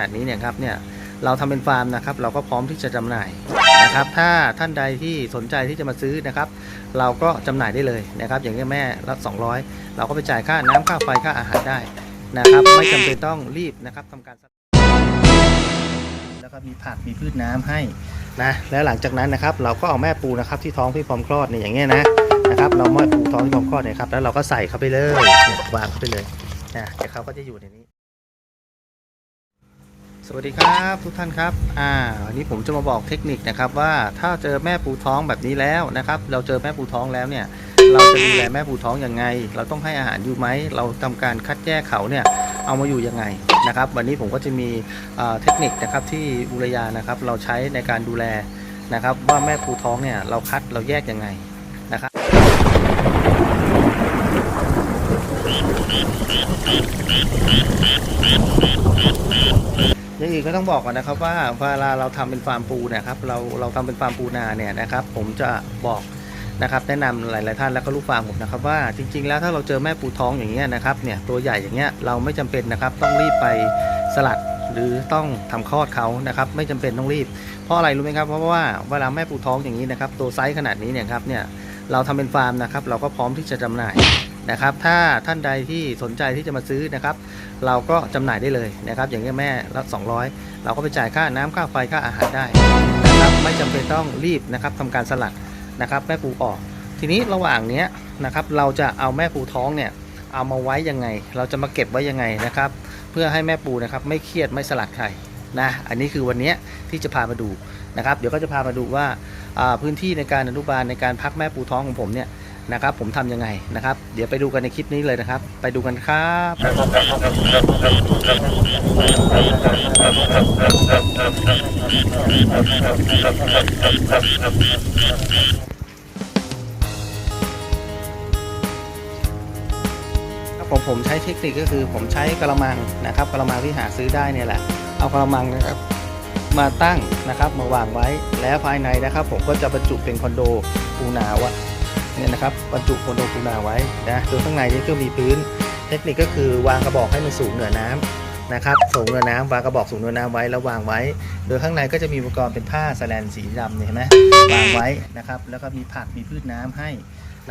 นาดนี้เนี่ยครับเนี่ยเราทำเป็นฟาร์มนะครับ เราก็พร้อมที่จะจำหน่ายนะครับ ถ้าท่านใดที่สนใจที่จะมาซื้อนะครับ เราก็จำหน่ายได้เลยนะครับ อย่างนี้ยแม่ละ200 เราก็ไปจ่ายค่าน้ำค่าไฟค่าอาหารได้นะครับ ไม่จำเป็นต้องรีบนะครับทำการแล้วก็มีผักมีพืชน้ำให้นะแล้วหลังจากนั้นนะครับ เราก็เอาแม่ปูนะครับที่ท้องที่พร้อมคลอดเนี่ยอย่างเงี้ยนะนะครับเราแม่ปูท้องที่พร้อมคลอดเนี่ยครับแล้วเราก็ใส่เข้าไปเลยเนี่ยวางเข้าไปเลยนะเดี๋ยวเขาก็จะอยู่ในนี้ สวัสดีครับทุกท่านครับ อ่าวันนี้ผมจะมาบอกเทคนิคนะครับว่าถ้าเจอแม่ปูท้องแบบนี้แล้วนะครับ เราเจอแม่ปูท้องแล้วเนี่ย เราจะดูแลแม่ปูท้องยังไง เราต้องให้อาหารอยู่ไหม เราทำการคัดแยกเขาเนี่ยเอามาอยู่ยังไงนะครับ วันนี้ผมก็จะมีเอ่อเทคนิคนะครับที่อุรยานะครับ เราใช้ในการดูแลนะครับ ว่าแม่ปูท้องเนี่ยเราคัดเราแยกยังไงนะครับ อื่นก็ต้องบอกก่อนนะครับว่าเวลาเราทำเป็นฟาร์มปูเนะครับเราเราทำเป็นฟาร์มปูนาเนี่ยนะครับ ผมจะบอกนะครับแนะนำหลาย ๆ ท่านแล้วก็ลูกฟาร์มผมนะครับว่าจริง ๆ แล้วถ้าเราเจอแม่ปูท้องอย่างเงี้ยนะครับเนี่ยตัวใหญ่อย่างเงี้ยเราไม่จำเป็นนะครับต้องรีบไปสลัดหรือต้องทำคลอดเขานะครับไม่จำเป็นต้องรีบ เพราะอะไรรู้ไหมครับเพราะว่าเวลาแม่ปูท้องอย่างนี้นะครับตัวไซส์ขนาดนี้เนี่ยครับเนี่ยเราทำเป็นฟาร์มนะครับเราก็พร้อมที่จะจำหน่าย นะครับ ถ้าท่านใดที่สนใจที่จะมาซื้อนะครับ เราก็จำหน่ายได้เลยนะครับ อย่างนี้ยแม่ละ200 เราก็ไปจ่ายค่าน้ำค่าไฟค่าอาหารได้นะครับไม่จำเป็นต้องรีบนะครับทำการสลัดนะครับแม่ปูออก ทีนี้ระหว่างเนี้ยนะครับเราจะเอาแม่ปูท้องเนี่ยเอามาไว้ยังไง เราจะมาเก็บไว้ยังไงนะครับ เพื่อให้แม่ปูนะครับไม่เครียดไม่สลัดไข่นะอันนี้คือวันนี้ที่จะพามาดูนะครับ เดี๋ยวก็จะพามาดูว่าพื้นที่ในการอนุบาลในการพักแม่ปูท้องของผมเนี่ย นะครับ ผมทำยังไงนะครับ เดี๋ยวไปดูกันในคลิปนี้เลยนะครับ ไปดูกันครับครับผมผมใช้เทคนิคก็คือผมใช้กระมังนะครับกระมังที่หาซื้อได้เนี่ยแหละ เอากระมังนะครับมาตั้งนะครับมาวางไว้แล้วภายในนะครับ ผมก็จะบรรจุเป็นคอนโดปูนาวะ เนี่ยนะครับบรรจุคนโดปูนาไว้นะโดยข้างในนี่ก็มีพื้น เทคนิคก็คือวางกระบอกให้มันสูงเหนือน้ำนะครับสูงเหนือน้ำวางกระบอกสูงเหนือน้ำไว้แล้ววางไว้ โดยข้างในก็จะมีอุปกรณ์เป็นผ้าสแลนสีดำเนี่ยเห็นไหมวางไว้นะครับแล้วก็มีผักมีพืชน้ำให้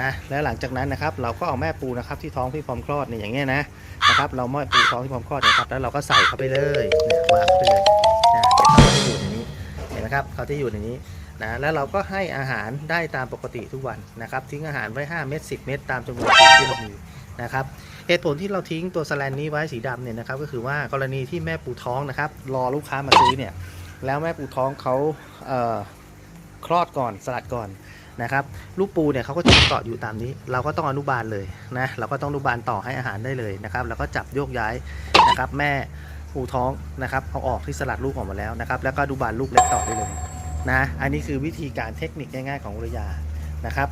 นะแล้วหลังจากนั้นนะครับเราก็เอาแม่ปูนะครับที่ท้องที่พร้อมคลอดเนี่ยอย่างเงี้ยนะนะครับเราแม่ปูท้องที่พร้อมคลอดนะครับแล้วเราก็ใส่เข้าไปเลยเนี่ยวางเข้าไปเลยนะเดี๋ยวเขาจะอยู่ในนี้เห็นไหมครับเขาจะอยู่ในนี้ นะแล้วเราก็ให้อาหารได้ตามปกติทุกวันนะครับ ทิ้งอาหารไว้ 5 เม็ด10 เม็ดตามจำนวนที่เรามีนะครับเหตุผลที่เราทิ้งตัวสแลนนี้ไว้สีดำเนี่ยนะครับก็คือว่ากรณีที่แม่ปูท้องนะครับ รอลูกค้ามาซื้อเนี่ยแล้วแม่ปูท้องเขาเคลอดก่อนสลัดก่อนนะครับลูกปูเนี่ยเขาก็จะเกาะอยู่ตามนี้ เราก็ต้องอนุบาลเลยนะเราก็ต้องอนุบาลต่อให้อาหารได้เลยนะครับ แล้วก็จับโยกย้ายนะครับแม่ปูท้องนะครับเอาออกที่สลัดลูกออกมาแล้วนะครับ แล้วก็อนุบาลลูกเล็กต่อได้เลย นะอันนี้คือวิธีการเทคนิคง่ายๆของอุรยานะครับ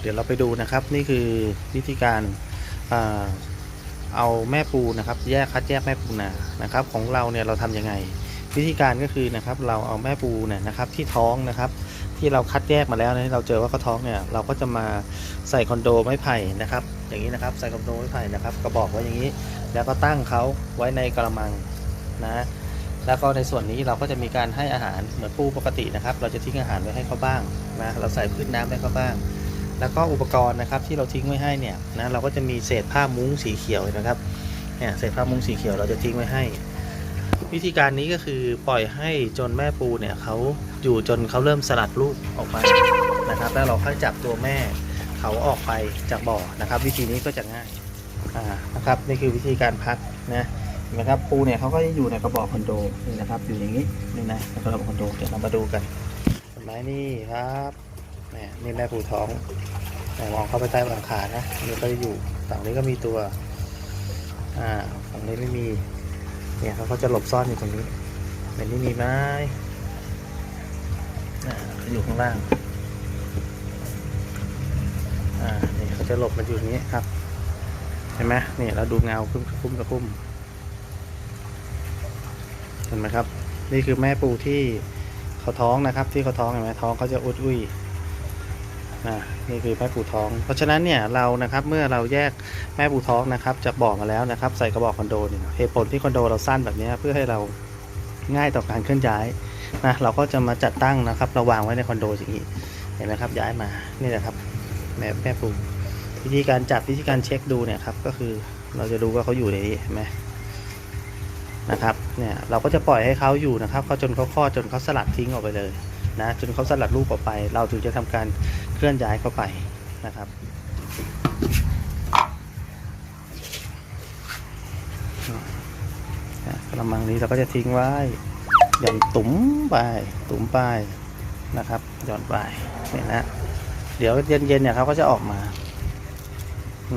เดี๋ยวเราไปดูนะครับนี่คือวิธีการเอาแม่ปูนะครับ แยกคัดแยกแม่ปูนานะครับ ของเราเนี่ยเราทำยังไง วิธีการก็คือนะครับ เราเอาแม่ปูเนี่ยนะครับที่ท้องนะครับ ที่เราคัดแยกมาแล้วนะเราเจอว่าเขาท้องเนี่ยเราก็จะมาใส่คอนโดไม้ไผ่นะครับ อย่างนี้นะครับใส่คอนโดไม้ไผ่นะครับกระบอกไว้อย่างนี้ แล้วก็ตั้งเขาไว้ในกระมังนะแล้วก็ในส่วนนี้เราก็จะมีการให้อาหารเหมือนปูปกตินะครับ เราจะทิ้งอาหารไว้ให้เขาบ้างนะเราใส่พืชน้ำให้เขาบ้าง แล้วก็อุปกรณ์นะครับที่เราทิ้งไว้ให้เนี่ยนะเราก็จะมีเศษผ้ามุ้งสีเขียวนะครับเนี่ยเศษผ้ามุ้งสีเขียวเราจะทิ้งไว้ให้ วิธีการนี้ก็คือปล่อยให้จนแม่ปูเนี่ยเขา อยู่จนเขาเริ่มสลัดลูกออกมานะครับ แล้วเราค่อยจับตัวแม่เขาออกไปจากบ่อนะครับ วิธีนี้ก็จะง่ายนะครับนี่คือวิธีการพักนะเห็นไหมครับปูเนี่ยเขาก็จะอยู่ในกระบอกคอนโดนี่นะครับ อยู่อย่างนี้นี่นะในกระบอกคอนโดเดี๋ยวเรามาดูกันเห็นไหมนี่ครับเนี่ยนี่แม่ปูท้องแต่มองเข้าไปใต้หลังคานะอันนี่ก็จะอยู่ฝั่งนี้ก็มีตัวอ่าฝั่งนี้ไม่มีเนี่ยเขาก็จะหลบซ่อนอยู่ตรงนี้ในนี้มีไหม อ่าอยู่ข้างล่างอ่านี่เขาจะหลบมาอยู่อย่างนี้ครับเห็นไหมนี่เราดูเงาคุ้มคุ้มกับคุ้มเห็นไหมครับนนี่คือแม่ปูที่เขาท้องนะครับ ที่เขาท้องเห็นไหมท้องเขาจะอุดอุ้ยนะนี่คือแม่ปูท้อง เพราะฉะนั้นเนี่ยเรานะครับเมื่อเราแยกแม่ปูท้องนะครับจากบ่อมาแล้วนะครับ ใส่กระบอกคอนโดเนี่ยเหตุผลที่คอนโดเราสั้นแบบนี้เพื่อให้เราง่ายต่อการเคลื่อนย้าย นะเราก็จะมาจัดตั้งนะครับเราวางไว้ในคอนโดอย่างนี้เห็นไหมครับย้ายมานี่แหละครับแม่แม่ปูวิธีการจับวิธีการเช็คดูเนี่ยครับก็คือเราจะดูว่าเขาอยู่ในนี้เห็นไหมนะครับเนี่ยเราก็จะปล่อยให้เขาอยู่นะครับเขาจนเขาคลอดจนเขาสลัดทิ้งออกไปเลยนะจนเขาสลัดลูกออกไป เราถึงจะทำการเคลื่อนย้ายเข้าไปนะครับกระมังนี้เราก็จะทิ้งไว้ หย่อนตุ๋มไปตุ๋มไปนะครับหย่อนไปเนี่ยนะเดี๋ยวเย็นๆเนี่ยเขาก็จะออกมา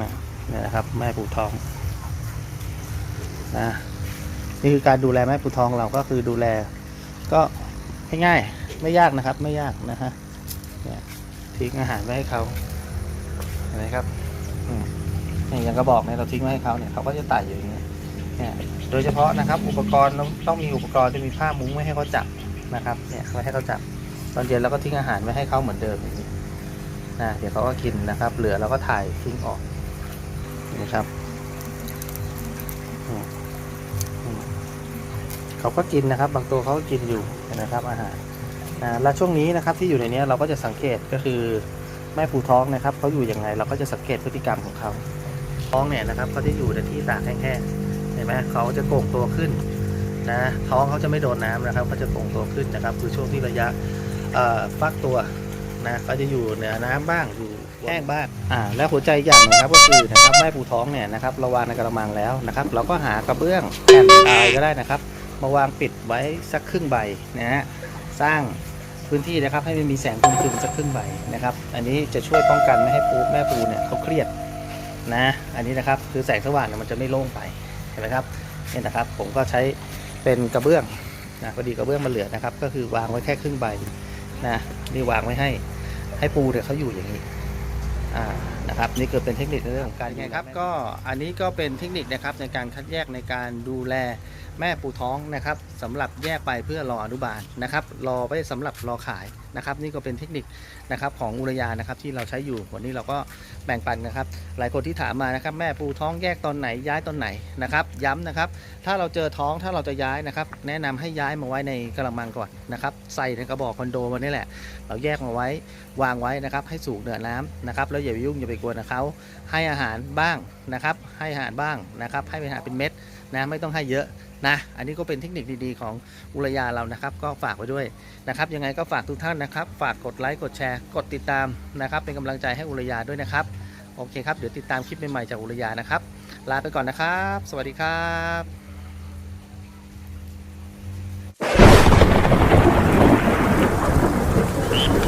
นะเนี่ยนะครับ แม่ปูทองนะนี่คือการดูแลแม่ปูทองเราก็คือดูแล ก็ง่ายๆไม่ยากนะครับ ไม่ยากนะฮะเนี่ยทิ้งอาหารไว้ให้เขาเห็นไหมครับอยอย่างกระบอกเนี่ยเราทิ้งไว้ให้เขาเนี่ยเขาก็จะไต่อยู่อย่างเงี้ย เนี่ยโดยเฉพาะนะครับอุปกรณ์ต้องต้องมีอุปกรณ์ที่มีผ้ามุ้งไว้ให้เขาจับนะครับเนี่ยไว้ให้เขาจับตอนเย็นเราก็ทิ้งอาหารไว้ให้เขาเหมือนเดิมอย่างนี้นะเดี๋ยวเขาก็กินนะครับ เหลือเราก็ถ่ายทิ้งออกนะครับเขาก็กินนะครับ บางตัวเขาก็กินอยู่นะครับ อาหารนะและช่วงนี้นะครับที่อยู่ในนี้เราก็จะสังเกตก็คือแม่ปูท้องนะครับเขาอยู่ยังไง เราก็จะสังเกตพฤติกรรมของเขาท้องเนี่ยนะครับเขาจะอยู่ในที่ตากแห้งๆ เห็นไหมเขาจะโก่งตัวขึ้นนะท้องเขาจะไม่โดนน้ำนะครับเขาจะโก่งตัวขึ้นนะครับ คือช่วงที่ระยะฟักตัวนะเขาจะอยู่เหนือน้ำบ้างอยู่แห้งบ้างอ่าแล้วหัวใจอย่างนึงครับก็คือนะครับแม่ปูท้องเนี่ยนะครับเราวางในกระมังแล้วนะครับ เราก็หากระเบื้องแผ่นอะไรก็ได้นะครับ มาวางปิดไว้สักครึ่งใบนะฮะสร้างพื้นที่นะครับให้มันมีแสงคมๆสักครึ่งใบนะครับ อันนี้จะช่วยป้องกันไม่ให้ปูแม่ปูเนี่ยเขาเครียดนะ อันนี้นะครับคือแสงสว่างเนี่ยมันจะไม่โล่งไป ห็นไหมครับนี่นะครับผมก็ใช้เป็นกระเบื้องนะพอดีกระเบื้องมันเหลือนะครับ ก็คือวางไว้แค่ครึ่งใบนะนี่วางไว้ให้ให้ปูเนี่ยเขาอยู่อย่างนี้อ่า นะครับนี่คือเป็นเทคนิคในเรื่องของการไงครับก็อันนี้ก็เป็นเทคนิคนะครับในการคัดแยกในการดูแลแม่ปูท้องนะครับสำหรับแยกไปเพื่อรออนุบาลนะครับ รอไว้สำหรับรอขายนะครับ นี่ก็เป็นเทคนิคนะครับของอุรยานะครับที่เราใช้อยู่วันนี้เราก็แบ่งปันนะครับ หลายคนที่ถามมานะครับ แม่ปูท้องแยกตอนไหนย้ายตอนไหนนะครับ ย้ำนะครับ ถ้าเราเจอท้องถ้าเราจะย้ายนะครับ แนะนำให้ย้ายมาไว้ในกระมังก่อนนะครับใส่ในกระบอกคอนโดวันนี้แหละ เราแยกมาไว้วางไว้นะครับ ให้สูงเหนือน้ำนะครับแล้วอย่าไปยุ่งอย่าไปกวนกับเขาให้อาหารบ้างนะครับ ให้อาหารบ้างนะครับ ให้อาหารเป็นเม็ดนะไม่ต้องให้เยอะนะ อันนี้ก็เป็นเทคนิคดีๆของอุรยาเรานะครับ ก็ฝากไว้ด้วยนะครับ ยังไงก็ฝากทุกท่านนะครับ ฝากกดไลค์กดแชร์ กดติดตามนะครับ เป็นกำลังใจให้อุรยาด้วยนะครับโอเคครับเดี๋ยวติดตามคลิปใหม่ๆจากอุรยานะครับลาไปก่อนนะครับ สวัสดีครับ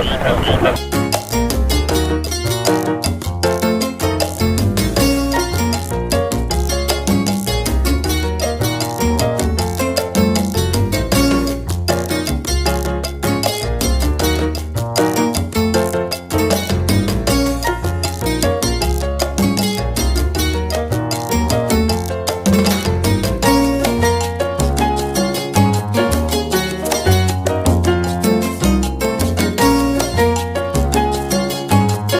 Adiós.